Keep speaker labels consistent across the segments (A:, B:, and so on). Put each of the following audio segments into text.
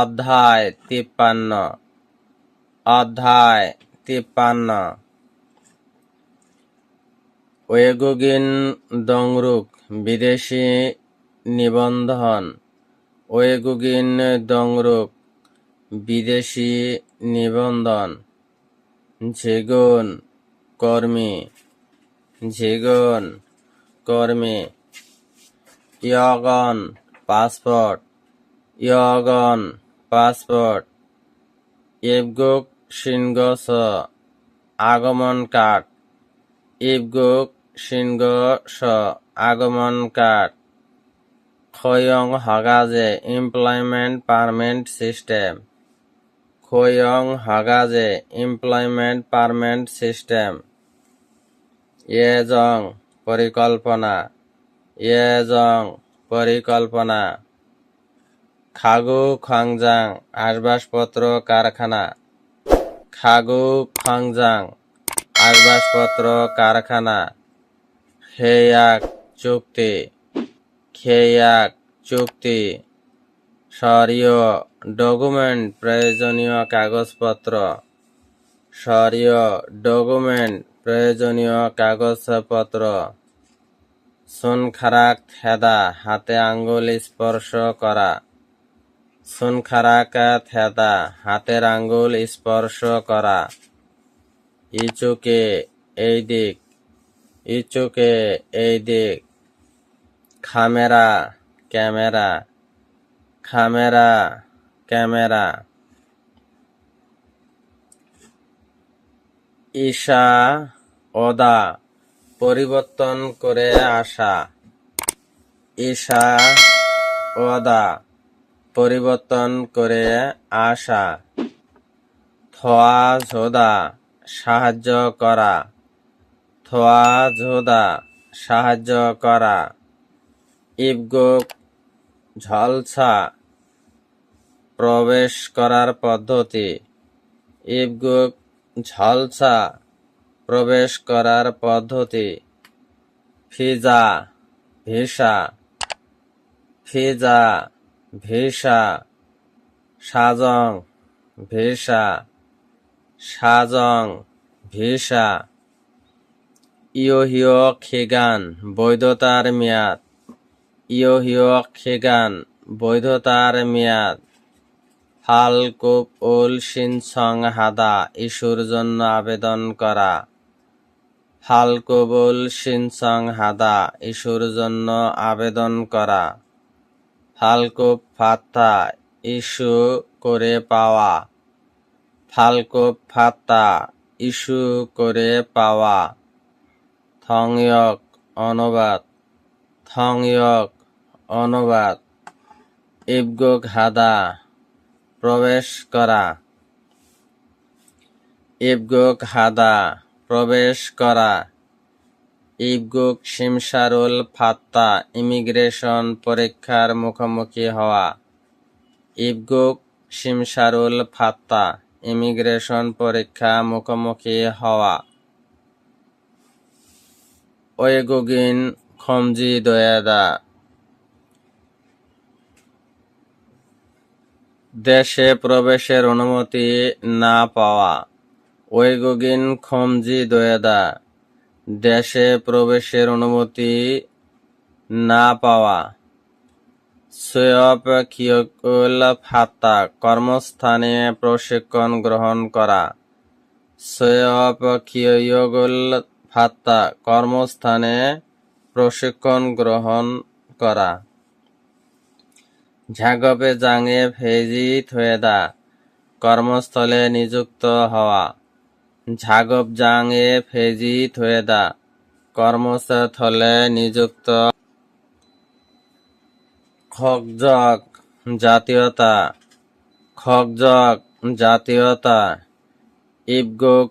A: অধ্যায় তিপ্পান্ন। অধ্যায় তিপ্পান্ন। ওয়েগুগিন দংরুক বিদেশি নিবন্ধন। ওয়েগুগিন দংরুক বিদেশি নিবন্ধন। ঝেগুন কর্মী। ঝেগুন কর্মী। ইয়গন পাসপোর্ট। ইয়গন পাসপোর্ট। ইবগুক সিনগস আগমন কার্ড ইবগুক সিনগস আগমন কার্ড খয়ং হগাজে এমপ্লয়মেন্ট পারমেন্ট সিস্টেম। খয়ং হগাজে এমপ্লয়মেন্ট পারমেন্ট সিস্টেম। ইয়েজং পরিকল্পনা। ইয়েজং পরিকল্পনা। খাগু খাংজাং আসবাসপত্র, কারখানা। খাগু খাংজাং আসবাসপত্র, কারখানা। খেয়াক, চুক্তি। খেয়াক, চুক্তি। সরীয়, ডকুমেন্ট, প্রয়োজনীয় কাগজপত্র। সরীয়, ডকুমেন্ট, প্রয়োজনীয় কাগজপত্র। সুনখারাক, থেদা, হাতে আঙ্গুল স্পর্শ করা। সুনখারাকা থেদা হাতের আঙ্গুল স্পর্শ করা। ইচুকে, এই দিক। ইচুকে, এই দিক। খামেরা, ক্যামেরা। খামেরা, ক্যামেরা। ঈশা ওদা পরিবর্তন করে আসা। ঈশা ওদা পরিবর্তন করে আসা। থোয়া ঝোদা সাহায্য করা। থোয়া ঝোদা সাহায্য করা। ইবগুক ঝলসা, প্রবেশ করার পদ্ধতি। ইবগুক ঝলসা, প্রবেশ করার পদ্ধতি। ফিজা, ভিসা। ফিজা ভিসা সাজং ভিসা সাজং ভিসা ইয়োহিও খেগান, বৈধতার মেয়াদ। ইয়োহিও খেগান, বৈধতার মেয়াদ। ফাল কুপ উল সিনসং হাদা, ইস্যুর জন্য আবেদন করা। ফাল কবুল সিনসং হাদা, ইস্যুর জন্য আবেদন করা। ফালকুপ ফাত্তা ইস্যু করে পাওয়া। ফালকুপ ফাত্তা ইস্যু করে পাওয়া। থংয়ক অনুবাদ। থংয়ক অনুবাদ। ইবগুক হাদা প্রবেশ করা। ইবগুক হাদা প্রবেশ করা। ইবগুক শিমসারুল ফাত্তা, ইমিগ্রেশন পরীক্ষার মুখোমুখি হওয়া। ইবগুক শিমসারুল ফাত্তা, ইমিগ্রেশন পরীক্ষা মুখোমুখি হওয়া। ওয়েগুগিন, খমজি, দয়াদা। দেশে প্রবেশের অনুমতি না পাওয়া। ওয়েগুগিন, খমজি, দয়াদা। দেশে প্রবেশের অনুমতি না পাওয়া। সৈয়ব খিয়কুল ফাত্তা কর্মস্থানে প্রশিক্ষণ গ্রহণ করা। সৈয়ব খিয়গুল ফাত্তা কর্মস্থানে প্রশিক্ষণ গ্রহণ করা। ঝাগবে জাঙে ফেজি থয়েদা কর্মস্থলে নিযুক্ত হওয়া। ঝাগব জাঙে ফেজি থয়েদা। কর্মস্থলে নিযুক্ত খগজক জাতীয়তা। খগজক জাতীয়তা। ইবগুক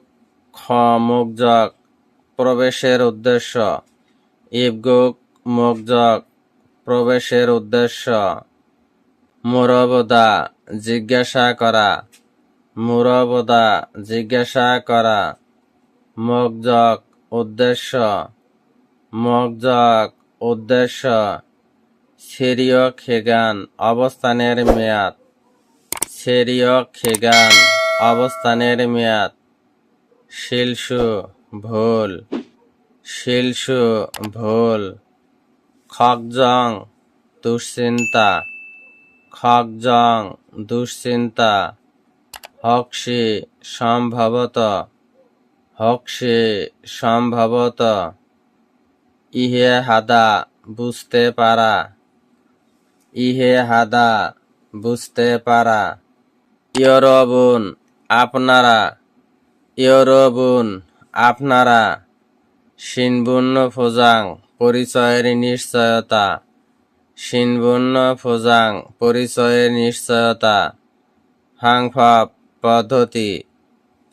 A: খমুকজক প্রবেশের উদ্দেশ্য। ইবগুক মুকজক প্রবেশের উদ্দেশ্য। মুরবদা জিজ্ঞাসা করা। মুরবদা, জিজ্ঞাসা করা, মগজক উদ্দেশ্য মগজক উদ্দেশ্য সিরিয় খেগান অবস্থানের মেয়াদ সেরিয় খেগান অবস্থানের মেয়াদ, শিলসু ভুল শিলসু ভুল, খগজং দুশ্চিন্তা খগজং দুশ্চিন্তা। হকশি সম্ভবত হকশি সম্ভবত। ইহে হাদা বুঝতে পারা, ইহে হাদা বুঝতে পারা। ইয়রবুন আপনারা ইয়রবুন আপনারা, সিনবুন্ন ফোজাং পরিচয়ের নিশ্চয়তা, সিনবুন্ন ফোজাং পরিচয়ের নিশ্চয়তা। ফাংফাপ পদ্ধতি।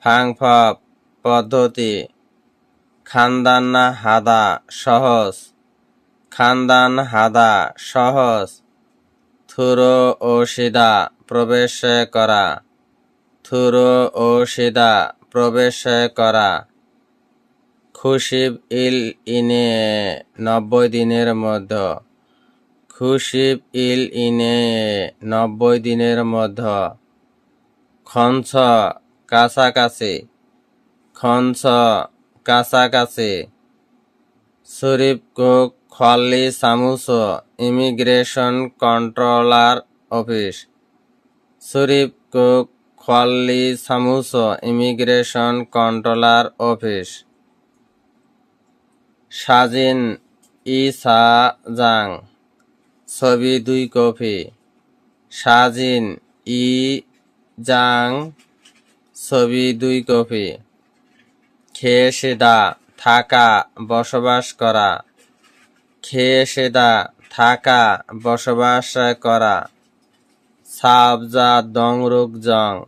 A: ফাংফাপ পদ্ধতি। খানদান্না হাদা সহজ। খানদান হাদা সহজ। থুরো ও সিদা প্রবেশ করা। থুরো ও সিদা প্রবেশ করা। খুশিব ইল ইনে নব্বই দিনের মধ্য। খুশিব ইল ইনে নব্বই দিনের মধ্য। খঞ্চ কাছাকাছি খঞ্চ কাছাকাছি। শরীফ কুক খল্লি সামুস ইমিগ্রেশন কন্ট্রোলার অফিস। শরীফ কুক খল্লি সামুস ইমিগ্রেশন কন্ট্রোলার অফিস। সাজিন ইসা জাং ছবি দুই কপি। সাজিন ই জাং, ছবি, দুই কপি। খেয়ে সেদা থাকা, বসবাস করা। খেয়ে সেদা থাকা, বসবাস করা। সাবজা, দংরুক, জং,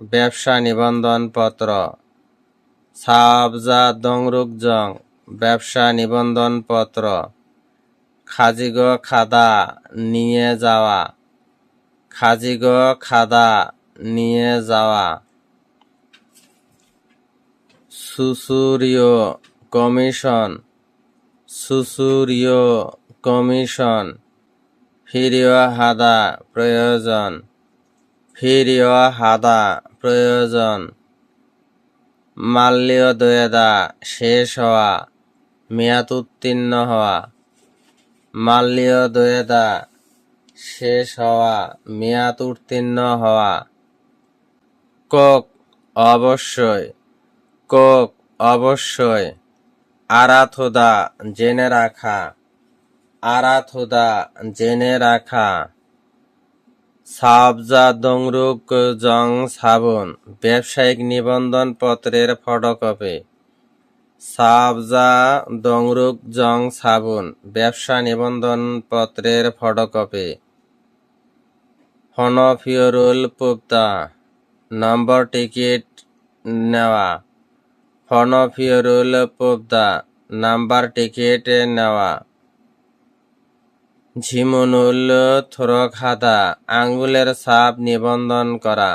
A: ব্যবসা নিবন্ধন পত্র সাবজা, দংরুক, জং, ব্যবসা নিবন্ধন পত্র খাজিগ, খাদা, নিয়ে যাওয়া। খাজিগ, খাদা নিয়ে যাওয়া। সুসুরীয় কমিশন সুসুরীয় কমিশন ফিরিয় হাদা প্রয়োজন ফিরিয় হাদা প্রয়োজন। মাল্য দয়েদা শেষ হওয়া মেয়াদ উত্তীর্ণ হওয়া। মাল্য দয়েদা শেষ হওয়া মেয়াদ উত্তীর্ণ হওয়া। কক অবশ্যই কক অবশ্যই। আরাথোদা, জেনে রাখা। আরাথোদা, জেনে রাখা। সাবজা দংরুক জং সাবুন, ব্যবসায়িক নিবন্ধন পত্রের ফটোকপি। সাবজা দংরুক জং সাবুন, ব্যবসা নিবন্ধন পত্রের ফটোকপি। ফনফিয়রুল পুপ্তা নম্বর টিকিট নেওয়া। ফনফিয়রুল পুপ্তা নাম্বার টিকিট নেওয়া। ঝিমুনুল থ্রখাদা, আঙ্গুলের সাপ নিবন্ধন করা।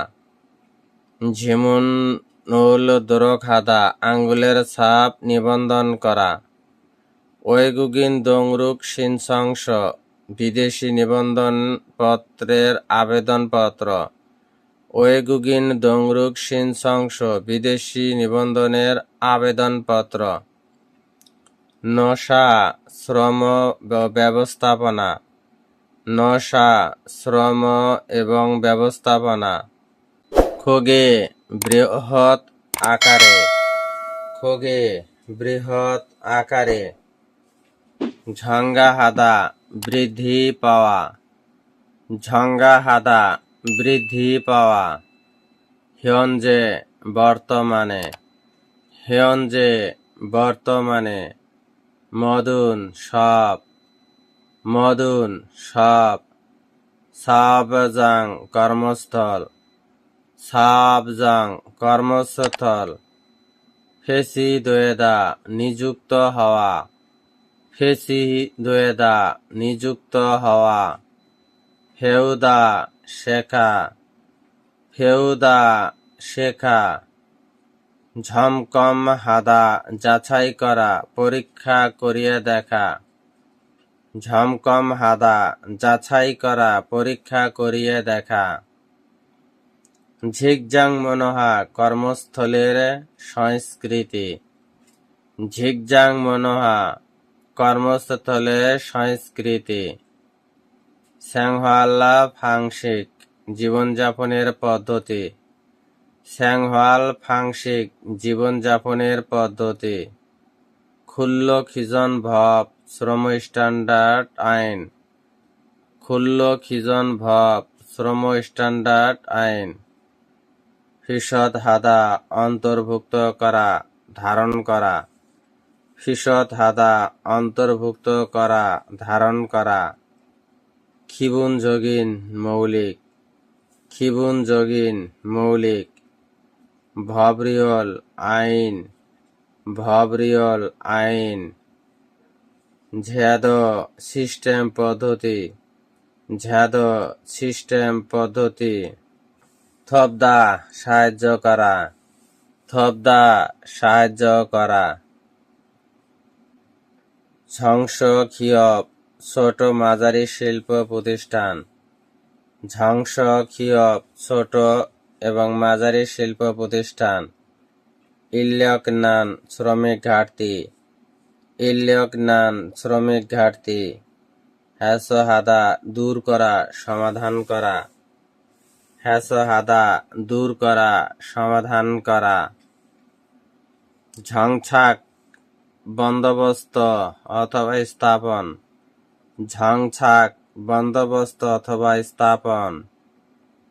A: ঝিমুনুল দ্রোখাদা, আঙ্গুলের সাপ নিবন্ধন করা। ওয়েগুগিন দংরুক সিনসংস বিদেশি নিবন্ধন পত্রের আবেদনপত্র। ওয়েগুগিন দংরুক সিনসংস বিদেশি নিবন্ধনের আবেদনপত্র। নশা শ্রম ব্যবস্থাপনা। নশা শ্রম এবং ব্যবস্থাপনা। খোগে বৃহৎ আকারে। খোগে বৃহৎ আকারে। ঝঙ্গা হাদা বৃদ্ধি পাওয়া। ঝঙ্গা হাদা বৃদ্ধি পাওয়া। হিয়ঞ্জে বর্তমানে হিয়ঞ্জে বর্তমানে, মদুন সব মদুন সব, সাবজাং কর্মস্থল সাবজাং কর্মস্থল, ফেসি দোয়েদা নিযুক্ত হওয়া, ফেসি দোয়েদা নিযুক্ত হওয়া ফেউদা শেখা, ফেউদা শেখা, ঝমকম হাদা, যাচাই করা, পরীক্ষা করিয়ে দেখা। ঝমকম হাদা, যাচাই করা, পরীক্ষা করিয়ে দেখা। ঝিকজাং মনোহা, কর্মস্থলের সংস্কৃতি। ঝিকজাং মনোহা, কর্মস্থলের সংস্কৃতি। স্যাংহাল্লা ফাংশিক জীবনযাপনের পদ্ধতি। স্যাংহাল ফাংশিক জীবনযাপনের পদ্ধতি। খুল্ল খিজন ভব শ্রম স্ট্যান্ডার্ড আইন। খুল্ল খিজন ভব শ্রম স্ট্যান্ডার্ড আইন। ফিসদ হাদা অন্তর্ভুক্ত করা, ধারণ করা। ফিসদ হাদা অন্তর্ভুক্ত করা, ধারণ করা। খিবুন যোগিন মৌলিক খিবুন যোগিন মৌলিক, ভবরিয়ল আইন ভবরিয়ল আইন ঝ্যাদ সিস্টেম পদ্ধতি ঝ্যাদ সিস্টেম পদ্ধতি, থবদা সাহায্য করা, থবদা সাহায্য করা খিয়ব ছোট মাঝারি শিল্প প্রতিষ্ঠান। ঝংস খিয়ব ছোট এবং মাঝারি শিল্প প্রতিষ্ঠান। ইল্যক নান শ্রমিক ঘাটতি। ইল্যক নান শ্রমিক ঘাটতি। হ্যাস হাদা দূর করা, সমাধান করা। হ্যাস হাদা দূর করা, সমাধান করা। ঝংছাক বন্দোবস্ত অথবা স্থাপন। ঝংছাক, বন্দোবস্ত অথবা স্থাপন।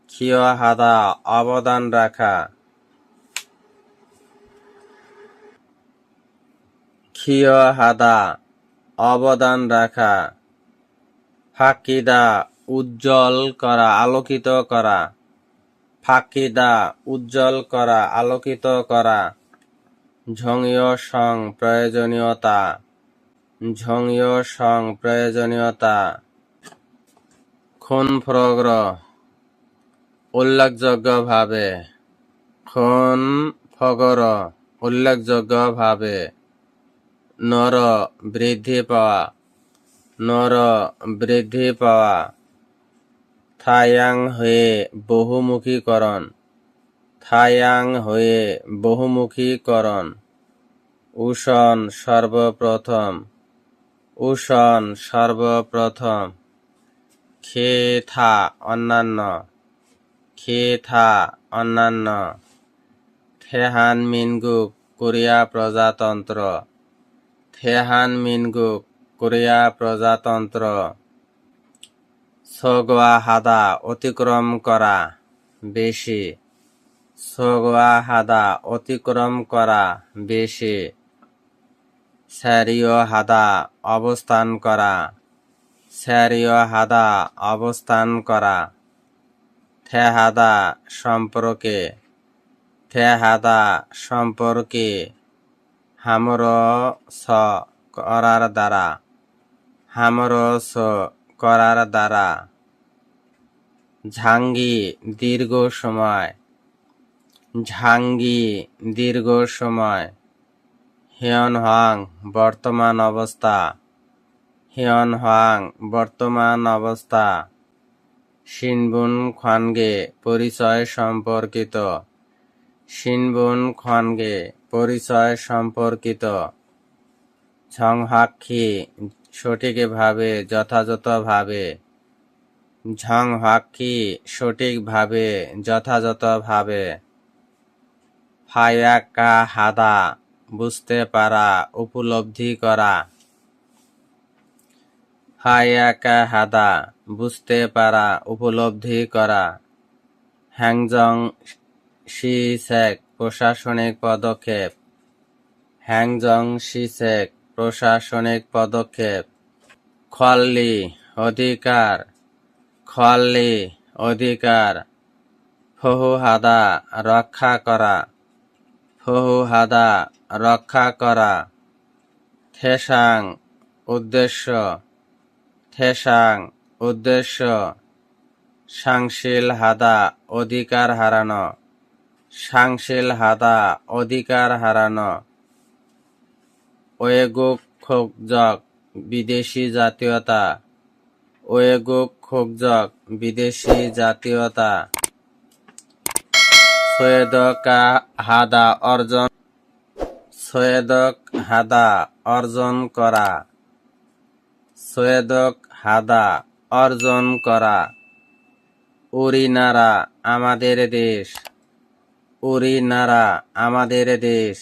A: ক্ষীয় হাদা অবদান রাখা। ক্ষীয় হাদা অবদান রাখা। ফাঁকিদা, উজ্জ্বল করা, আলোকিত করা। ফাঁকিদা, উজ্জ্বল করা, আলোকিত করা। ঝংীয় সং, প্রয়োজনীয়তা। ঝংীয় সং প্রয়োজনীয়তা। খুন ফ্রগ্র উল্লেখযোগ্যভাবে। খুন ফগর উল্লেখযোগ্যভাবে। নর বৃদ্ধি পাওয়া। নর বৃদ্ধি পাওয়া। থায়াং হয়ে বহুমুখীকরণ। থায়াং হয়ে বহুমুখীকরণ। উষণ সর্বপ্রথম। উষণ সর্বপ্রথম। খে থা অন্যান্য। খে থা অন্যান্য। থেহান মিনগুক কোরিয়া প্রজাতন্ত্র। থেহান মিনগুক কোরিয়া প্রজাতন্ত্র। সগোয়া হাদা অতিক্রম করা বেশি। সগোয়া হাদা অতিক্রম করা বেশি। স্যারিয় হাদা অবস্থান করা। স্যারিয় হাদা অবস্থান করা। থেহাদা সম্পর্কে। থেহাদা সম্পর্কে হামর স করার দ্বারা। হামর স করার দ্বারা। ঝাঙ্গি দীর্ঘ সময়। ঝাঙ্গি দীর্ঘ সময়। হিয়ন হাং বর্তমান অবস্থা। হিয়ন হাং বর্তমান অবস্থা। শিনবুন খানগে, পরিচয় সম্পর্কিত। শিনবুন খানগে, পরিচয় সম্পর্কিত। ঝংহাক্ষী, সঠিকভাবে, যথাযথভাবে। ঝংহাক্ষী, সঠিকভাবে, যথাযথভাবে। ফায়াকা হাদা বুঝতে পারা, উপলব্ধি করা। ফায়াকা হাদা, বুঝতে পারা, উপলব্ধি করা। হ্যাংজং শিসেক প্রশাসনিক পদক্ষেপ। হ্যাংজং শিসেক প্রশাসনিক পদক্ষেপ। খল্লি, অধিকার। খল্লি, অধিকার। ফহু হাদা, রক্ষা করা। ফহু হাদা রক্ষা করা। থেসাং উদ্দেশ্য। থেসাং উদ্দেশ্য। সাংশিল হাদা অধিকার হারানো। সাংশিল হাদা অধিকার হারানো। ওয়েগুক খোকজক বিদেশি জাতীয়তা। ওয়েগুক খোকজক বিদেশি জাতীয়তা। সৈয়দক হাদা অর্জন সৈয়দক হাদা অর্জন করা। সৈয়দক হাদা অর্জন করা। উরিনারা আমাদের দেশ। উরিনারা আমাদের দেশ।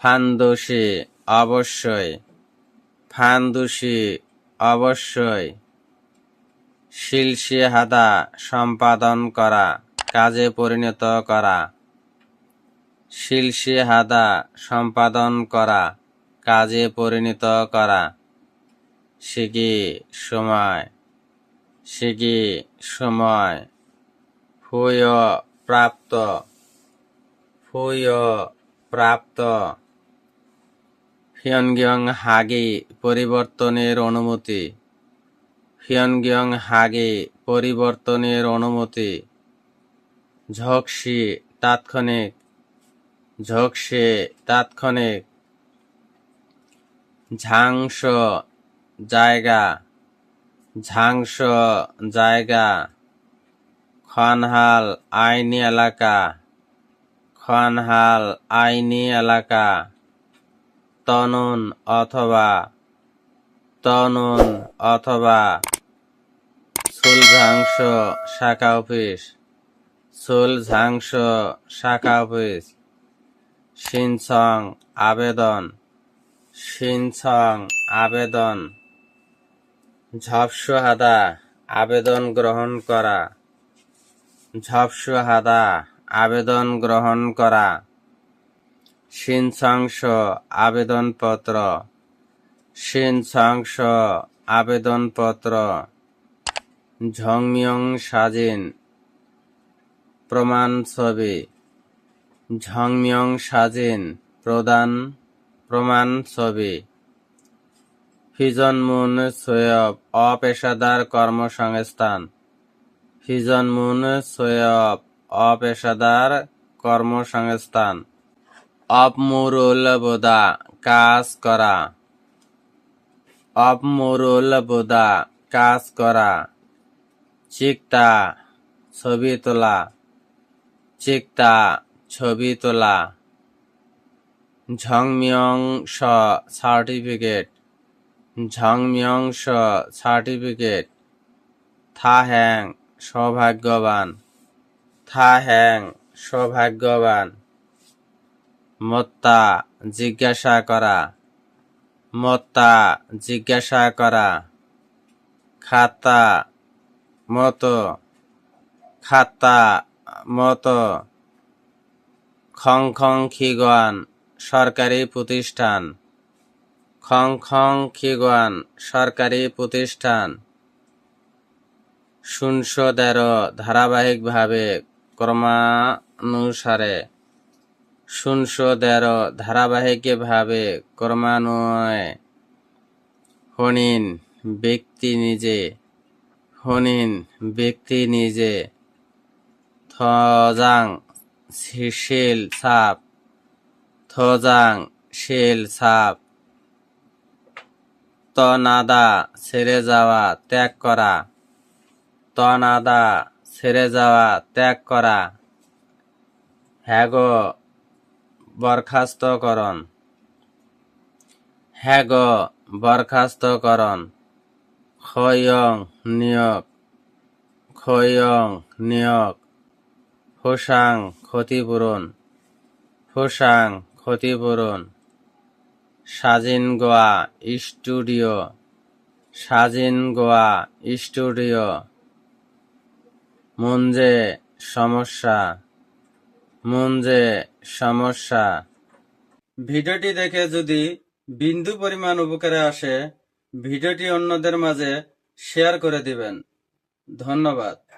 A: ফান্দুসি অবশ্যই। ফান্দুসি অবশ্যই। শিলশি হাদা সম্পাদন করা। কাজে পরিণত করা। শিলশি হাদা সম্পাদন করা, কাজে পরিণত করা। শিগি সময় শিগি সময়। ফুয় প্রাপ্ত ফুয় প্রাপ্ত। ফিয়নগিয়ং হাগি পরিবর্তনের অনুমতি। ফিয়নগিয়ং হাগি পরিবর্তনের অনুমতি। ঝকসি তাৎক্ষণিক, ঝকসে তাৎক্ষণিক। ঝাংস জায়গা ঝাংস জায়গা। খনহাল আইনি এলাকা, খনহাল আইনি এলাকা। তনুন অথবা তনুন অথবা। সুলঝাংস শাখা অফিস। সুলঝাংস শাখা অফিস। সিনসং আবেদন। সিনসং আবেদন। ঝপসু হাদা, আবেদন গ্রহণ করা। ঝপসু হাদা, আবেদন গ্রহণ করা। সিনসাংস আবেদনপত্র সিনসাংস আবেদনপত্র ঝংমিয়ং সাজিন প্রমাণ ছবি ঝংমিয়ং সাজিন, প্রদান, প্রমাণ ছবি ফিজন মুন সৈয়ব, অপেশাদার কর্মসংস্থান। ফিজন মুন সৈয়ব, অপেশাদার কর্মসংস্থান। অপমুরুল বোদা, কাজ করা। অপমুরুল বোদা, কাজ করা। চিকটা, ছবি তোলা। চিকটা ছবি তোলা। ঝংমিয়ং স সার্টিফিকেট। ঝংমিয়ং স সার্টিফিকেট। থা হ্যাং সৌভাগ্যবান। থা হ্যাং সৌভাগ্যবান। মত্তা জিজ্ঞাসা করা। মত্তা জিজ্ঞাসা করা। খাতা মতো। খাতা মতো খং খং খিগান সরকারি প্রতিষ্ঠান। খং খং খিগান সরকারি প্রতিষ্ঠান। শূন্য তেরো ধারাবাহিকভাবে ক্রমানুসারে। শূন্য তেরো ধারাবাহিকভাবে ক্রমান্বয়ে। হনিন ব্যক্তি নিজে। হনিন ব্যক্তি নিজে। থজাং শিল সাপ। থজাং শিল সাপ। তনাদা, ছেড়ে যাওয়া, ত্যাগ করা। তনাদা, ছেড়ে যাওয়া, ত্যাগ করা। হ্যাগ, বরখাস্তকরণ। হ্যাগ, বরখাস্তকরণ। খয়ং, নিয়োগ। খয়ং, নিয়োগ। ফোসাং ক্ষতিপূরণ। ফোসাং ক্ষতিপূরণ। সাজিন গোয়া স্টুডিও। সাজিন গোয়া স্টুডিও। মুঞ্জে সমস্যা। মুঞ্জে সমস্যা। ভিডিওটি দেখে যদি বিন্দু পরিমাণ উপকারে আসে, ভিডিওটি অন্যদের মাঝে শেয়ার করে দিবেন। ধন্যবাদ।